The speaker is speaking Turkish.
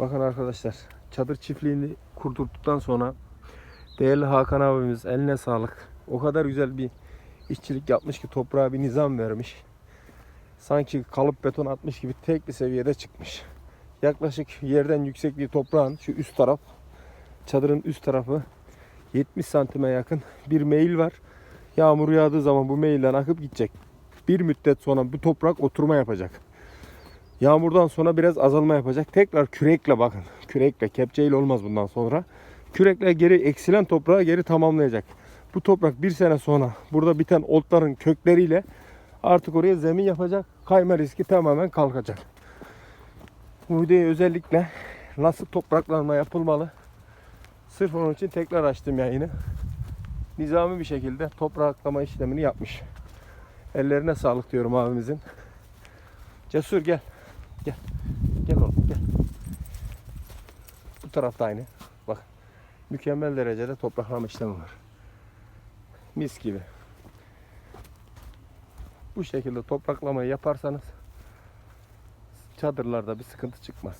Bakın arkadaşlar çadır çiftliğini kurdurduktan sonra değerli Hakan abimiz eline sağlık. O kadar güzel bir işçilik yapmış ki toprağa bir nizam vermiş. Sanki kalıp beton atmış gibi tek bir seviyede çıkmış. Yaklaşık yerden yüksekliği toprağın şu üst taraf çadırın üst tarafı 70 santime yakın bir meyil var. Yağmur yağdığı zaman bu meyilden akıp gidecek. Bir müddet sonra bu toprak oturma yapacak. Yağmurdan sonra biraz azalma yapacak. Tekrar kürekle bakın. Kürekle, kepçeyle olmaz bundan sonra. Kürekle geri eksilen toprağı geri tamamlayacak. Bu toprak bir sene sonra burada biten otların kökleriyle artık oraya zemin yapacak. Kayma riski tamamen kalkacak. Bu videoyu özellikle nasıl topraklanma yapılmalı? Sırf onun için tekrar açtım yayını. Nizami bir şekilde topraklama işlemini yapmış. Ellerine sağlık diyorum abimizin. Cesur gel. Gel. Gel oğlum gel. Bu tarafta aynı. Bak. Mükemmel derecede topraklama işlemi var. Mis gibi. Bu şekilde topraklamayı yaparsanız çadırlarda bir sıkıntı çıkmaz.